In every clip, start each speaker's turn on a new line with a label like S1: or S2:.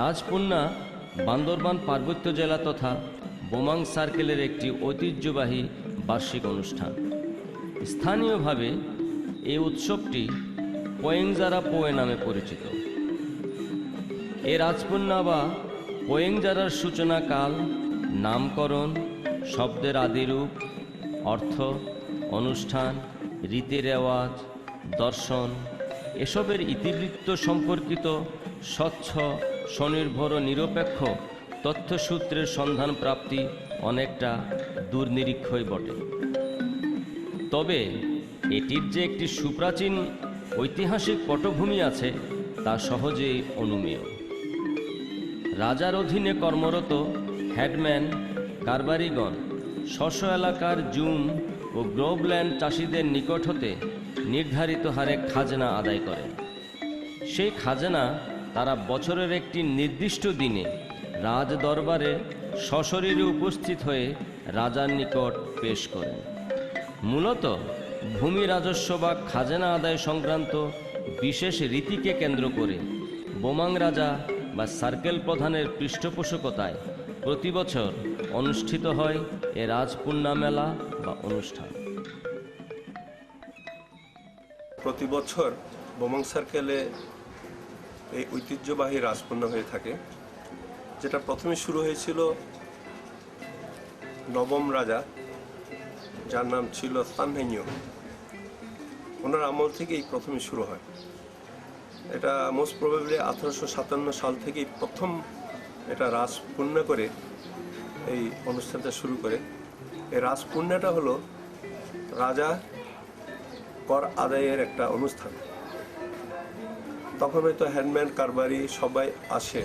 S1: রাজপুন্না বান্দরবান পার্বত্য জেলা তথা বোমাং সার্কেলের একটি ঐতিহ্যবাহী বার্ষিক অনুষ্ঠান। স্থানীয়ভাবে এই উৎসবটি পয়েংজারা পোয়ে নামে পরিচিত। এ রাজপুন্না বা পয়েংজারার সূচনাকাল নামকরণ, শব্দের আদিরূপ, অর্থ, অনুষ্ঠান রীতি রেওয়াজ, দর্শন এসবের ইতিবৃত্ত সম্পর্কিত স্বচ্ছ, স্বনির্ভর নিরপেক্ষ তথ্যসূত্রের সন্ধান প্রাপ্তি অনেকটা দুর্নিরীক্ষই বটে। তবে এটির যে একটি সুপ্রাচীন ঐতিহাসিক পটভূমি আছে, তা সহজেই অনুমেয়। রাজার অধীনে কর্মরত হ্যাডম্যান, কারবারিগণ স্ব এলাকার জুম ও গ্রোভল্যান্ড চাষিদের নিকট হতে নির্ধারিত হারে খাজনা আদায় করে। সেই খাজনা তারা বছরের একটি নির্দিষ্ট দিনে রাজ দরবারে সশরীরে উপস্থিত হয়ে রাজার নিকট পেশ করেন মূলত ভূমি রাজস্ব বা খাজনা আদায় সংক্রান্ত বিশেষ রীতিকে কেন্দ্র করে বোমাং রাজা বা সার্কেল প্রধানের পৃষ্ঠপোষকতায় প্রতি বছর অনুষ্ঠিত হয় এ রাজপূর্ণা মেলা বা অনুষ্ঠান।
S2: প্রতি বছর বোমাং সার্কেলে এই ঐতিহ্যবাহী রাজপূর্ণ হয়ে থাকে, যেটা প্রথমে শুরু হয়েছিল নবম রাজা, যার নাম ছিল স্থানহীনীয় ওনার আমল থেকেই প্রথমে শুরু হয়। এটা মোস্ট প্রবাবলি আঠারোশো সাতান্ন সাল থেকেই প্রথম এটা রাজপূর্ণ করে এই অনুষ্ঠানটা শুরু করে। এই রাজপূর্ণাটা হলো রাজা কর আদায়ের একটা অনুষ্ঠান। তখন হয়তো হ্যান্ডম্যান কারবারি সবাই আসে।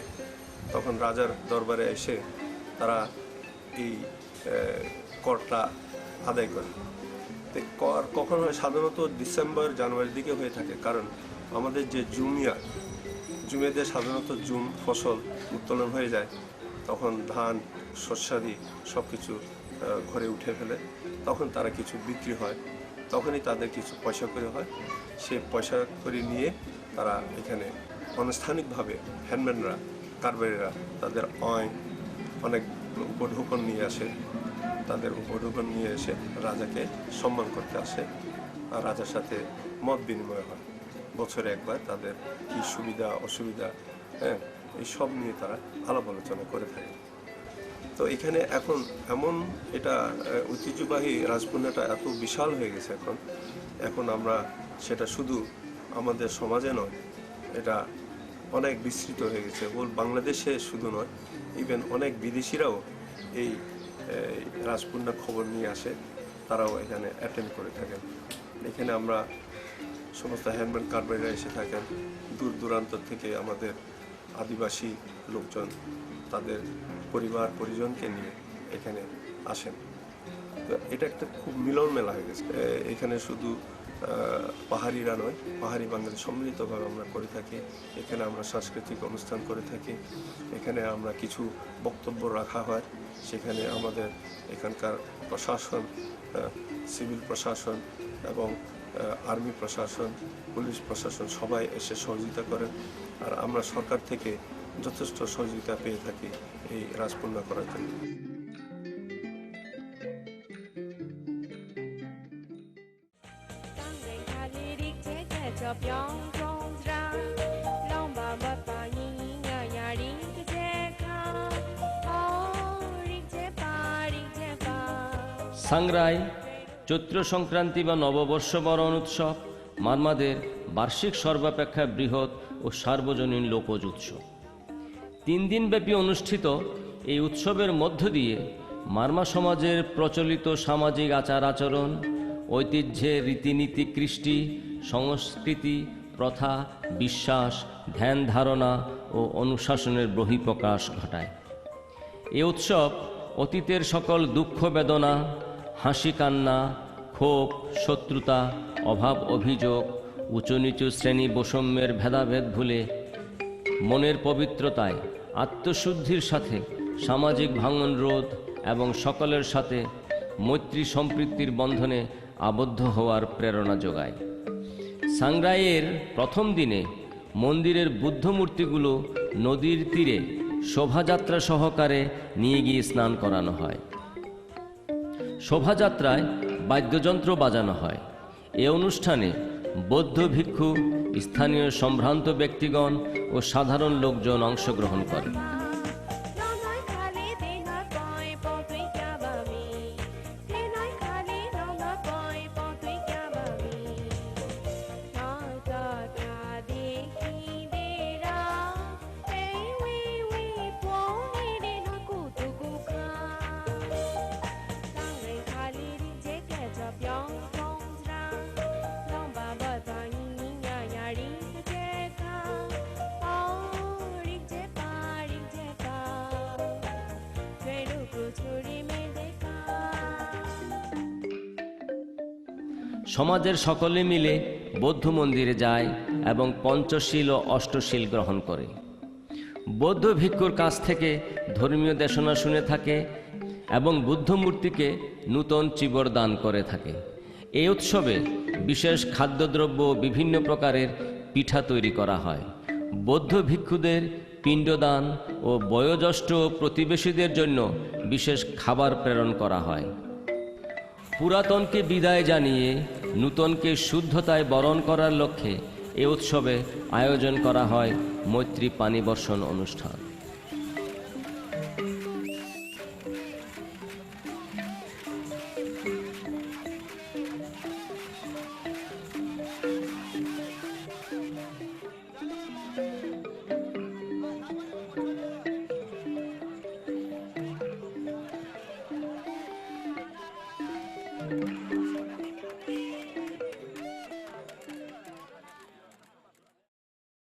S2: তখন রাজার দরবারে এসে তারা এই করটা আদায় করে। তো কর কখন হয় সাধারণত ডিসেম্বর, জানুয়ারির দিকে হয়ে থাকে। কারণ আমাদের যে জুমিয়া, জুমিয়াদের সাধারণত জুম ফসল উত্তোলন হয়ে যায়। তখন ধান, শস্যাদি সব কিছু ঘরে উঠে ফেলে। তখন তারা কিছু বিক্রি হয়। তখনই তাদের কিছু পয়সা করে হয়। সে পয়সা করে নিয়ে তারা এখানে আনুষ্ঠানিকভাবে হ্যান্ডম্যানরা কারবারিরা তাদের অয়, অনেক উপঢৌকন নিয়ে আসে। তাদের উপঢৌকন নিয়ে এসে রাজাকে সম্মান করতে আসে আর রাজার সাথে মত বিনিময় হয়। বছরে একবার তাদের কি সুবিধা, অসুবিধা হ্যাঁ এই সব নিয়ে তারা আলাপ আলোচনা করে থাকে। তো এখানে এখন এমন এটা ঐতিহ্যবাহী রাজপুণ্যটা এত বিশাল হয়ে গেছে এখন। এখন আমরা সেটা শুধু আমাদের সমাজে নয়, এটা অনেক বিস্তৃত হয়ে গেছে। ওল বাংলাদেশে শুধু নয় ইভেন অনেক বিদেশিরাও এই এই খবর নিয়ে আসে, তারাও এখানে অ্যাটেন্ড করে থাকেন। এখানে আমরা সমস্ত হ্যান্ডম্যান কারবারিরা এসে থাকেন। দূর দূরান্ত থেকে আমাদের আদিবাসী লোকজন তাদের পরিবার, পরিজনকে নিয়ে এখানে আসেন। তো এটা একটা খুব মিলন মেলা হয়ে গেছে। এখানে শুধু পাহাড়িরা নয়, পাহাড়ি বাঙালি সম্মিলিতভাবে আমরা করে থাকি। এখানে আমরা সাংস্কৃতিক অনুষ্ঠান করে থাকি। এখানে আমরা কিছু বক্তব্য রাখা হয়। সেখানে আমাদের এখানকার প্রশাসন সিভিল প্রশাসন এবং আর্মি প্রশাসন, পুলিশ প্রশাসন সবাই এসে সহযোগিতা করেন। আর আমরা সরকার থেকে যথেষ্ট সহযোগিতা পেয়ে থাকি এই রাজপূর্ণ করার জন্য।
S1: সাংরাই, চৈত্র সংক্রান্তি বা নববর্ষ বরণ উৎসব মারমাদের বার্ষিক সর্বাপেক্ষা বৃহৎ ও সার্বজনীন লোকজ উৎসব। তিন দিনব্যাপী অনুষ্ঠিত এই উৎসবের মধ্য দিয়ে মার্মা সমাজের প্রচলিত সামাজিক আচার আচরণ ঐতিহ্যের রীতিনীতি, কৃষ্টি, সংস্কৃতি, প্রথা, বিশ্বাস, ধ্যান ধারণা ও অনুশাসনের বহিঃপ্রকাশ ঘটায়। এ উৎসব অতীতের সকল দুঃখ বেদনা, হাসি কান্না, ক্ষোভ, শত্রুতা, অভাব অভিযোগ, উঁচু নিচু শ্রেণি বৈষম্যের ভেদাভেদ ভুলে মনের পবিত্রতায়, আত্মশুদ্ধির সাথে, সামাজিক ভাঙন রোধ এবং সকলের সাথে মৈত্রী সম্পৃক্তির বন্ধনে আবদ্ধ হওয়ার প্রেরণা যোগায়। সাংরাইয়ের প্রথম দিনে মন্দিরের বুদ্ধ মূর্তিগুলো নদীর তীরে শোভাযাত্রা সহকারে নিয়ে গিয়ে স্নান করানো হয়। শোভাযাত্রায় বাদ্যযন্ত্র বাজানো হয়। এ অনুষ্ঠানে বৌদ্ধ ভিক্ষু স্থানীয় সম্ভ্রান্ত ব্যক্তিগণ ও সাধারণ লোকজন অংশগ্রহণ করে। সমাজের সকলে মিলে বৌদ্ধ মন্দিরে যায় এবং পঞ্চশীল ও অষ্টশীল গ্রহণ করে। বৌদ্ধ ভিক্ষুর কাছ থেকে ধর্মীয় দেশনা শুনে থাকে এবং বুদ্ধ মূর্তিকে নূতন চিবর দান করে থাকে। এই উৎসবে বিশেষ খাদ্যদ্রব্য বিভিন্ন প্রকারের পিঠা তৈরি করা হয়। বৌদ্ধ ভিক্ষুদের পিণ্ডদান ও বয়োজ্যেষ্ঠ প্রতিবেশীদের জন্য বিশেষ খাবার প্রেরণ করা হয়। পুরাতনকে বিদায় জানিয়ে নূতনকে শুদ্ধতায় বরণ করার লক্ষ্যে এ উৎসবে আয়োজন করা হয় মৈত্রী পানি বর্ষণ অনুষ্ঠান।